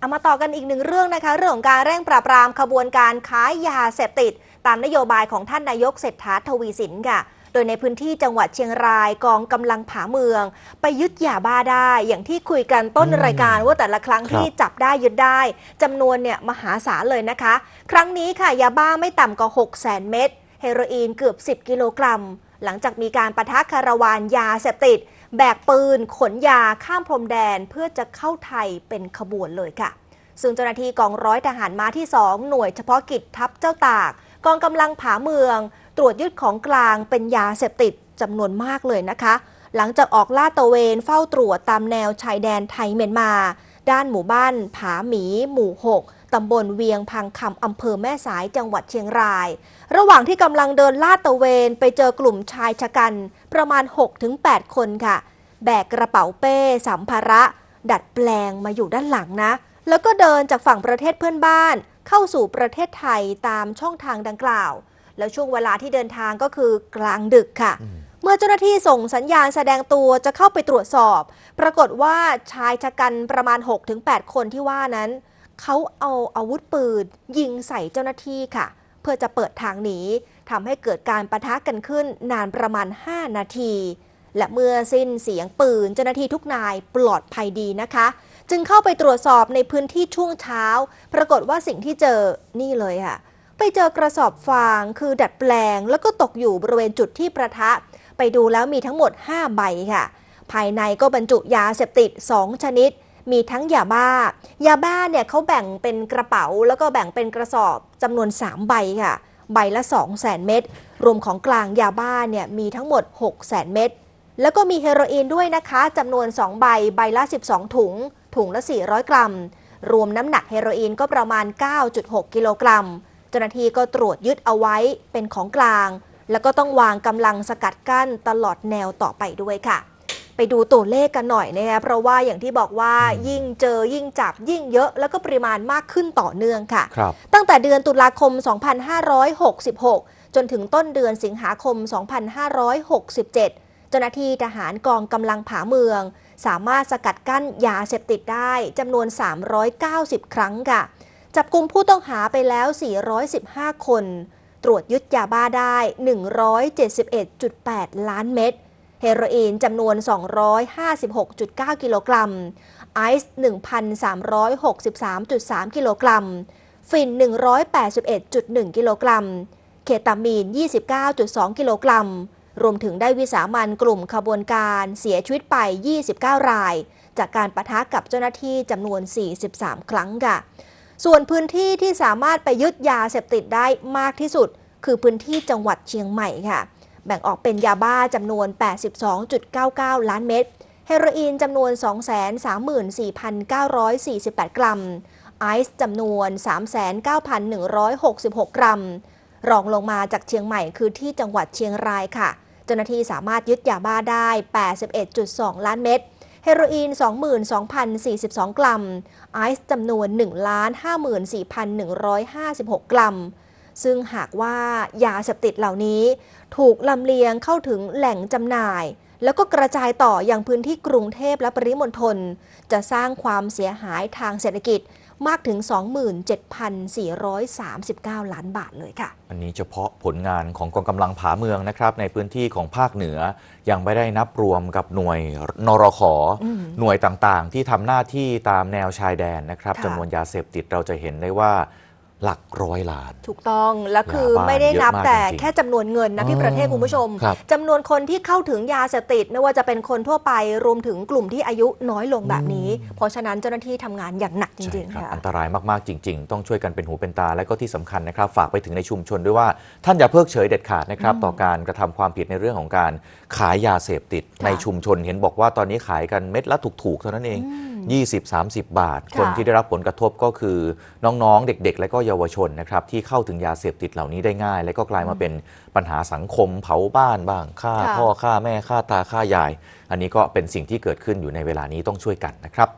เอามาต่อกันอีกหนึ่งเรื่องนะคะ เรื่องของการเร่งปราบปรามขบวนการค้ายาเสพติด ตามนโยบายของท่านนายกเศรษฐาทวีสินค่ะ โดยในพื้นที่จังหวัดเชียงรายกองกำลังผาเมือง ไปยึดยาบ้าได้ อย่างที่คุยกันต้นอืมรายการว่าแต่ละครั้งครับที่จับได้ยึดได้จำนวนเนี่ยมหาศาลเลยนะคะ ครั้งนี้ค่ะยาบ้าไม่ต่ำกว่า6 0 0 0 0 0 เม็ดเฮโรอีนเกือบ 10 กิโลกรัมหลังจากมีการปะทะคาราวานยาเสพติด แบกปืนขนยาข้ามพรมแดนเพื่อจะเข้าไทยเป็นขบวนเลยค่ะ ซึ่งเจ้าหน้าที่กองร้อยทหารม้าที่ 2 หน่วยเฉพาะกิจทัพเจ้าตาก กองกำลังผาเมือง ตรวจยึดของกลางเป็นยาเสพติดจำนวนมากเลยนะคะ หลังจากออกลาดตระเวนเฝ้าตรวจตามแนวชายแดนไทยเมียนมา ด้านหมู่บ้านผาหมี หมู่ 6 ตำบลเวียงพังคำอำเภอแม่สายจังหวัดเชียงราย ระหว่างที่กำลังเดินลาดตระเวนไปเจอกลุ่มชายชะกัน ประมาณ 6-8 คนค่ะ แบกกระเป๋าเป้สัมภาระ ดัดแปลงมาอยู่ด้านหลังนะ แล้วก็เดินจากฝั่งประเทศเพื่อนบ้าน เข้าสู่ประเทศไทยตามช่องทางดังกล่าว แล้วช่วงเวลาที่เดินทางก็คือกลางดึกค่ะเมื่อเจ้าหน้าที่ส่งสัญญาณแสดงตัวจะเข้าไปตรวจสอบ ปรากฏว่าชายชะกันประมาณ 6-8 คนที่ว่านั้น เขาเอาอาวุธปืนยิงใส่เจ้าหน้าที่ค่ะ เพื่อจะเปิดทางหนีทำให้เกิดการประทะกันขึ้นนานประมาณ 5 นาที และเมื่อสิ้นเสียงปืนเจ้าหน้าที่ทุกนายปลอดภัยดีนะคะ จึงเข้าไปตรวจสอบในพื้นที่ช่วงเช้า ปรากฏว่าสิ่งที่เจอนี่เลยค่ะ ไปเจอกระสอบฟางคือดัดแปลง แล้วก็ตกอยู่บริเวณจุดที่ประทะ ไปดูแล้วมีทั้งหมด 5 ใบค่ะ ภายในก็บรรจุยาเสพติด 2 ชนิด มีทั้งยาบ้า ยาบ้าเนี่ยเขาแบ่งเป็นกระเป๋า แล้วก็แบ่งเป็นกระสอบจำนวน 3 ใบค่ะ ใบละ2 0 0 0 0 เม็ดรวมของกลางยาบ้าเนี่ยมีทั้งหมด 6 0 0 0 0 เม็ดแล้วก็มีเฮโรอีนด้วยนะคะจำนวน 2 ใบ ใบละ 12 ถุง ถุงละ 400 กรัม รวมน้ำหนักเฮโรอีนก็ประมาณ 9.6 กิโลกรัม เจ้าหน้าที่ก็ตรวจยึดเอาไว้เป็นของกลาง แล้วก็ต้องวางกำลังสกัดกั้นตลอดแนวต่อไปด้วยค่ะ ไปดูตัวเลขกันหน่อยนะคะเพราะว่าอย่างที่บอกว่ายิ่งเจอยิ่งจับยิ่งเยอะแล้วก็ปริมาณมากขึ้นต่อเนื่องค่ะครับตั้งแต่เดือนตุลาคม 2566 จนถึงต้นเดือนสิงหาคม 2567 เจ้าหน้าที่ทหารกองกำลังผาเมือง สามารถสกัดกั้นยาเสพติดได้จำนวน 390 ครั้งค่ะ จับกลุ่มผู้ต้องหาไปแล้ว 415 คน ตรวจยึดยาบ้าได้ 171.8 ล้านเม็ด เฮโรอีนจำนวน 256.9 กิโลกรัม ไอซ์ 1,363.3 กิโลกรัม ฟิน 181.1 กิโลกรัม เคตามีน 29.2 กิโลกรัม รวมถึงได้วิสามันกลุ่มขบวนการเสียชีวิตไป 29 ราย จากการปะทะกับเจ้าหน้าที่จำนวน 43 ครั้งค่ะ ส่วนพื้นที่ที่สามารถไปยึดยาเสพติดได้มากที่สุด คือพื้นที่จังหวัดเชียงใหม่ค่ะ แบ่งออกเป็นยาบ้าจำนวน 82.99 ล้านเม็ด เฮโรอีนจำนวน 234,948 กรัม ไอซ์จำนวน 39,166 กรัม รองลงมาจากเชียงใหม่คือที่จังหวัดเชียงรายค่ะ เจ้าหน้าที่สามารถยึดยาบ้าได้ 81.2 ล้านเม็ดเฮโรอีน 22,042 กรัม ไอซ์จำนวน 1,54,156 กรัม ซึ่งหากว่ายาเสพติดเหล่านี้ ถูกลำเลียงเข้าถึงแหล่งจำหน่าย แล้วก็กระจายต่ออยังพื้นที่กรุงเทพและปริมณฑลจะสร้างความเสียหายทางเศรษฐกิจมากถึง 27,439 ล้านบาทเลยค่ะ อันนี้เฉพาะผลงานของกองกำลังผาเมืองนะครับ ในพื้นที่ของภาคเหนือ ยังไม่ได้นับรวมกับหน่วยนรขออืมหน่วยต่างๆ ที่ทำหน้าที่ตามแนวชายแดนนะครับค่ะจำนวนยาเสพติดเราจะเห็นได้ว่า หลักร้อยล้าน ถูกต้องแล้วคือยาบ้าไม่ได้นับเยอะมากแต่จริงๆแค่จำนวนเงินนะที่อ๋อประเทศคุณผู้ชมครับจำนวนคนที่เข้าถึงยาเสพติดไม่ว่าจะเป็นคนทั่วไปรวมถึงกลุ่มที่อายุน้อยลงแบบนี้ เพราะฉะนั้นเจ้าหน้าที่ทำงานอย่างหนักจริงใช่ๆครับค่ะอันตรายมากๆจริง ๆ ต้องช่วยกันเป็นหูเป็นตาและก็ที่สำคัญนะครับ ฝากไปถึงในชุมชนด้วยว่า ท่านอย่าเพิกเฉยเด็ดขาดนะครับต่อการกระทำความผิดในเรื่องของการขายยาเสพติด ในชุมชนเห็นบอกว่าตอนนี้ขายกันเม็ดละถูกๆเท่านั้นเอง 20-30 บาทค่ะคนที่ได้รับผลกระทบก็คือน้องๆ เด็ก ๆ และก็เยาวชนนะครับที่เข้าถึงยาเสพติดเหล่านี้ได้ง่าย และก็กลายมาเป็นปัญหาสังคมเผาบ้านบ้างฆ่าค่ะพ่อฆ่าแม่ฆ่าตาฆ่ายาย อันนี้ก็เป็นสิ่งที่เกิดขึ้นอยู่ในเวลานี้ต้องช่วยกันนะครับ